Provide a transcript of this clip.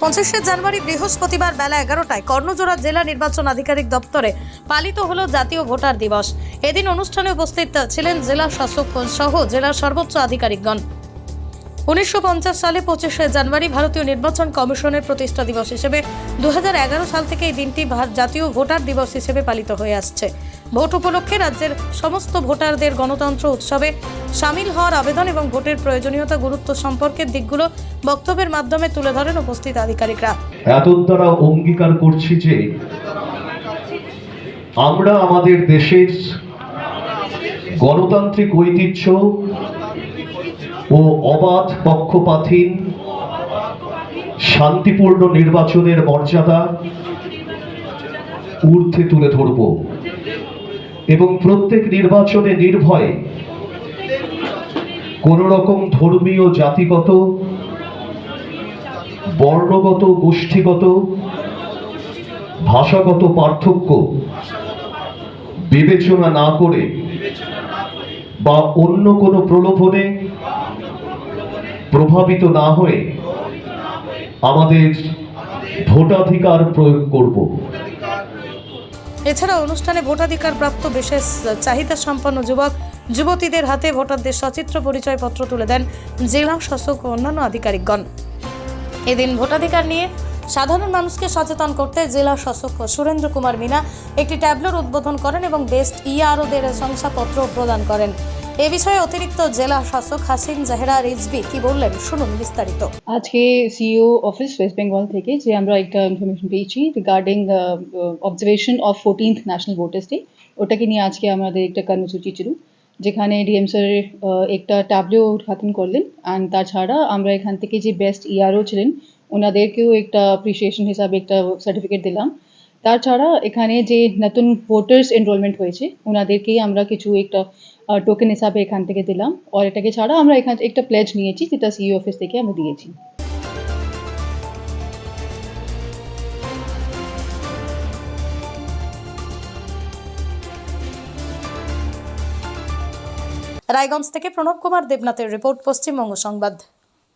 পঁচিশে জানুয়ারি বৃহস্পতিবার বেলা এগারোটায় কর্ণজোড়া জেলা নির্বাচন আধিকারিক দপ্তরে পালিত হলো জাতীয় ভোটার দিবস। এদিন অনুষ্ঠানে উপস্থিত ছিলেন জেলা শাসক সহ জেলার সর্বোচ্চ আধিকারিকগণ। উনিশশো পঞ্চাশ সালে পঁচিশে জানুয়ারি ভারতীয় নির্বাচন কমিশনের প্রতিষ্ঠা দিবস হিসেবে দু সাল থেকে এই দিনটি জাতীয় ভোটার দিবস হিসেবে পালিত হয়ে আসছে। ভোট উপলক্ষে রাজ্যের সমস্ত ভোটারদের গণতন্ত্র উৎসবে সামিল হওয়ার আবেদন এবং ভোটের প্রয়োজনীয়তা গুরুত্ব সম্পর্কের দিকগুলো বক্তব্যের মাধ্যমে তুলে ধরেন উপস্থিত আধিকারিকরা। এত দ্বারা অঙ্গীকার করছি যে আমরা আমাদের দেশের গণতান্ত্রিক ঐতিহ্য ও অবাধ পক্ষপাতহীন, শান্তিপূর্ণ নির্বাচনের মর্যাদা ঊর্ধ্বে তুলে ধরব এবং প্রত্যেক নির্বাচনে নির্ভয়ে কোনো রকম ধর্মীয়, জাতিগত, বর্ণগত, গোষ্ঠীগত, ভাষাগত পার্থক্য বিবেচনা না করে বা অন্য কোনো প্রলোভনে প্রভাবিত না হয়ে আমাদের ভোটাধিকার প্রয়োগ করব। এছাড়া অনুষ্ঠানে ভোটাধিকার প্রাপ্ত বিশেষ চাহিদা সম্পন্ন যুবক, যুবতীদের হাতে ভোটারদের সচিত্র পরিচয়পত্র তুলে দেন জেলা শাসক ও অন্যান্য আধিকারিকগণ। এদিন ভোটাধিকার নিয়ে সাধারণ মানুষকে সচেতন করতে জেলা শাসক সুরেন্দ্র কুমার মিনা একটি ট্যাবলোর উদ্বোধন করেন এবং বেস্ট ইআরওদের শংসাপত্র প্রদান করেন। এ বিষয়ে অতিরিক্ত জেলা শাসক হাসিন জাহেরা রিজবি কি বললেন? শুনুন বিস্তারিত। আজকে সিইও অফিস ওয়েস্ট বেঙ্গল থেকে যে আমরা একটা ইনফরমেশন পেয়েছি regarding observation of fourteenth national voters day ওটাকে নিয়ে আজকে আমাদের একটা কর্মসূচি ছিল, যেখানে ডিএম স্যার একটা ট্যাবলেও উদ্ঘাটন করলেন অ্যান্ড তাছাড়া আমরা এখান থেকে যে বেস্ট ইআরও ছিলেন, ওনাদেরকেও একটা অ্যাপ্রিসিয়েশন হিসাবে একটা সার্টিফিকেট দিলাম। তাছাড়া এখানে যে নতুন ভোটার্স এনরোলমেন্ট হয়েছে ওনাদেরকেই আমরা কিছু একটা টোকেন হিসাবে এখান থেকে দিলাম। আর এটাকে ছাড়া আমরা এখান একটা প্লেজ নিয়েছি, যেটা সিইও অফিস থেকে আমরা দিয়েছি। রায়গঞ্জ থেকে প্রণব কুমার, দেবনাথের রিপোর্ট, পশ্চিমবঙ্গ সংবাদ।